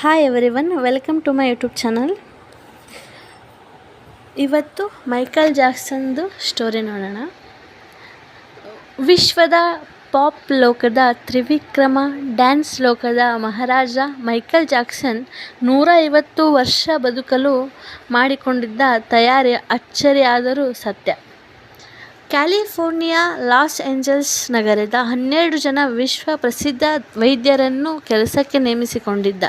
Hi everyone welcome to my YouTube channel ಇವತ್ತು Michael ಜಾಕ್ಸನ್ದು story ನೋಡೋಣ. ವಿಶ್ವದ ಪಾಪ್ ಲೋಕದ ತ್ರಿವಿಕ್ರಮ ಡ್ಯಾನ್ಸ್ ಲೋಕದ ಮಹಾರಾಜ ಮೈಕಲ್ ಜಾಕ್ಸನ್ ನೂರ ಐವತ್ತು ವರ್ಷ ಬದುಕಲು ಮಾಡಿಕೊಂಡಿದ್ದ ತಯಾರಿ ಅಚ್ಚರಿಯಾದರೂ ಸತ್ಯ. ಕ್ಯಾಲಿಫೋರ್ನಿಯಾ, ಲಾಸ್ ಏಂಜಲ್ಸ್ ನಗರದ ಹನ್ನೆರಡು ಜನ ವಿಶ್ವ ಪ್ರಸಿದ್ಧ ವೈದ್ಯರನ್ನು ಕೆಲಸಕ್ಕೆ ನೇಮಿಸಿಕೊಂಡಿದ್ದ.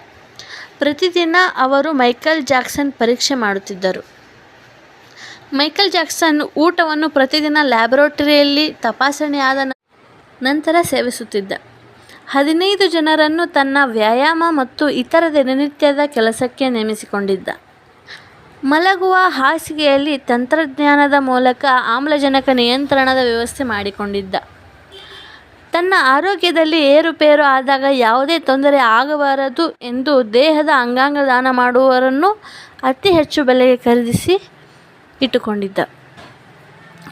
ಪ್ರತಿದಿನ ಅವರು ಮೈಕಲ್ ಜಾಕ್ಸನ್ ಪರೀಕ್ಷೆ ಮಾಡುತ್ತಿದ್ದರು. ಮೈಕಲ್ ಜಾಕ್ಸನ್ ಊಟವನ್ನು ಪ್ರತಿದಿನ ಲ್ಯಾಬೊರೇಟರಿಯಲ್ಲಿ ತಪಾಸಣೆಯಾದ ನಂತರ ಸೇವಿಸುತ್ತಿದ್ದ. ಹದಿನೈದು ಜನರನ್ನು ತನ್ನ ವ್ಯಾಯಾಮ ಮತ್ತು ಇತರ ದಿನನಿತ್ಯದ ಕೆಲಸಕ್ಕೆ ನೇಮಿಸಿಕೊಂಡಿದ್ದ. ಮಲಗುವ ಹಾಸಿಗೆಯಲ್ಲಿ ತಂತ್ರಜ್ಞಾನದ ಮೂಲಕ ಆಮ್ಲಜನಕ ನಿಯಂತ್ರಣದ ವ್ಯವಸ್ಥೆ ಮಾಡಿಕೊಂಡಿದ್ದ. ತನ್ನ ಆರೋಗ್ಯದಲ್ಲಿ ಏರುಪೇರು ಆದಾಗ ಯಾವುದೇ ತೊಂದರೆ ಆಗಬಾರದು ಎಂದು ದೇಹದ ಅಂಗಾಂಗ ದಾನ ಮಾಡುವವರನ್ನು ಅತಿ ಹೆಚ್ಚು ಬೆಲೆಗೆ ಖರೀದಿಸಿ ಇಟ್ಟುಕೊಂಡಿದ್ದ.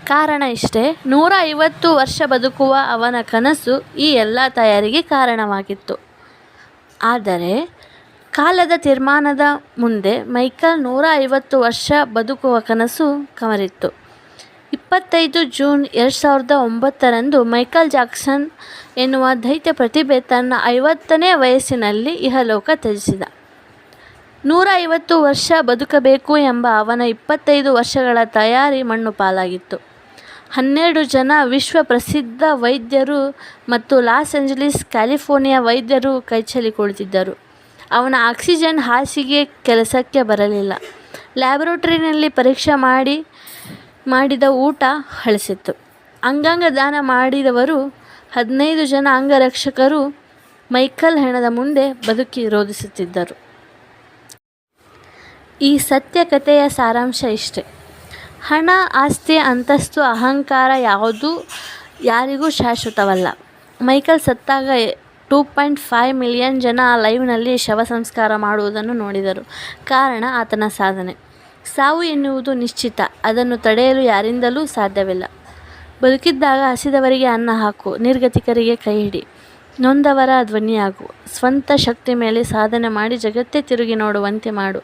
ಕಾರಣ ಇಷ್ಟೇ, ನೂರ ಐವತ್ತು ವರ್ಷ ಬದುಕುವ ಅವನ ಕನಸು ಈ ಎಲ್ಲ ತಯಾರಿಗೆ ಕಾರಣವಾಗಿತ್ತು. ಆದರೆ, ಕಾಲದ ತೀರ್ಮಾನದ ಮುಂದೆ ಮೈಕಲ್ ನೂರ ಐವತ್ತು ವರ್ಷ ಬದುಕುವ ಕನಸು ಕಮರಿತ್ತು ಇಪ್ಪತ್ತೈದು ಜೂನ್ ಎರಡು ಸಾವಿರದ ಒಂಬತ್ತರಂದು ಮೈಕಲ್ ಜಾಕ್ಸನ್ ಎನ್ನುವ ದೈತ್ಯ ಪ್ರತಿಭೆ ತನ್ನ ಐವತ್ತನೇ ವಯಸ್ಸಿನಲ್ಲಿ ಇಹಲೋಕ ತ್ಯಜಿಸಿದ. ನೂರ ಐವತ್ತು ವರ್ಷ ಬದುಕಬೇಕು ಎಂಬ ಅವನ ಇಪ್ಪತ್ತೈದು ವರ್ಷಗಳ ತಯಾರಿ ಮಣ್ಣು ಪಾಲಾಗಿತ್ತು. ಹನ್ನೆರಡು ಜನ ವಿಶ್ವ ಪ್ರಸಿದ್ಧ ವೈದ್ಯರು ಮತ್ತು ಲಾಸ್ ಏಂಜಲೀಸ್, ಕ್ಯಾಲಿಫೋರ್ನಿಯಾ ವೈದ್ಯರು ಕೈಚಲಿ ಕುಳಿತಿದ್ದರು ಅವನ ಆಕ್ಸಿಜನ್ ಹಾಸಿಗೆ ಕೆಲಸಕ್ಕೆ ಬರಲಿಲ್ಲ. ಲ್ಯಾಬೊರೇಟರಿನಲ್ಲಿ ಪರೀಕ್ಷೆ ಮಾಡಿ ಮಾಡಿದ ಊಟ ಹಳಸಿತ್ತು. ಅಂಗಾಂಗ ದಾನ ಮಾಡಿದವರು ಹದಿನೈದು ಜನ ಅಂಗರಕ್ಷಕರು ಮೈಕಲ್ ಹೆಣದ ಮುಂದೆ ಬದುಕಿ ರೋಧಿಸುತ್ತಿದ್ದರು. ಈ ಸತ್ಯ ಕಥೆಯ ಸಾರಾಂಶ ಇಷ್ಟೆ. ಹಣ, ಆಸ್ತಿ, ಅಂತಸ್ತು, ಅಹಂಕಾರ ಯಾವುದೂ ಯಾರಿಗೂ ಶಾಶ್ವತವಲ್ಲ. ಮೈಕಲ್ ಸತ್ತಾಗ ಟೂ ಪಾಯಿಂಟ್ ಫೈವ್ ಮಿಲಿಯನ್ ಜನ ಲೈವ್ನಲ್ಲಿ ಶವ ಸಂಸ್ಕಾರ ಮಾಡುವುದನ್ನು ನೋಡಿದರು. ಕಾರಣ ಆತನ ಸಾಧನೆ. ಸಾವು ಎನ್ನುವುದು ನಿಶ್ಚಿತ. ಅದನ್ನು ತಡೆಯಲು ಯಾರಿಂದಲೂ ಸಾಧ್ಯವಿಲ್ಲ. ಬದುಕಿದ್ದಾಗ ಹಸಿದವರಿಗೆ ಅನ್ನ ಹಾಕು, ನಿರ್ಗತಿಕರಿಗೆ ಕೈ ಹಿಡಿ. ನೊಂದವರ ಧ್ವನಿಯಾಗು. ಸ್ವಂತ ಶಕ್ತಿ ಮೇಲೆ ಸಾಧನೆ ಮಾಡಿ ಜಗತ್ತೇ ತಿರುಗಿ ನೋಡುವಂತೆ ಮಾಡು.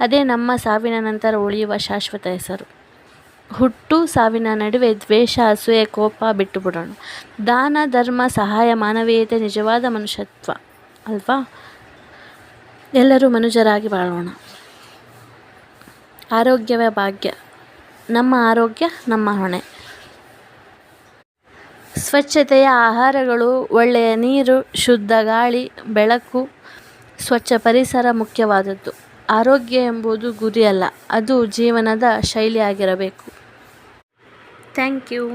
ಅದೇ ನಮ್ಮ ಸಾವಿನ ನಂತರ ಉಳಿಯುವ ಶಾಶ್ವತ ಹೆಸರು. ಹುಟ್ಟು, ಸಾವಿನ ನಡುವೆ ದ್ವೇಷ, ಅಸೂಯೆ, ಕೋಪ ಬಿಟ್ಟು ಬಿಡೋಣ ದಾನ, ಧರ್ಮ, ಸಹಾಯ, ಮಾನವೀಯತೆ ನಿಜವಾದ ಮನುಷ್ಯತ್ವ. ಅಲ್ವಾ? ಎಲ್ಲರೂ ಮನುಜರಾಗಿ ಬಾಳೋಣ. ಆರೋಗ್ಯವೇ ಭಾಗ್ಯ. ನಮ್ಮ ಆರೋಗ್ಯ, ನಮ್ಮ ಹೊಣೆ. ಸ್ವಚ್ಛತೆಯ ಆಹಾರಗಳು, ಒಳ್ಳೆಯ ನೀರು, ಶುದ್ಧ ಗಾಳಿ, ಬೆಳಕು, ಸ್ವಚ್ಛ ಪರಿಸರ ಮುಖ್ಯವಾದದ್ದು. ಆರೋಗ್ಯ ಎಂಬುದು ಗುರಿಯಲ್ಲ, ಅದು ಜೀವನದ ಶೈಲಿಯಾಗಿರಬೇಕು. Thank you.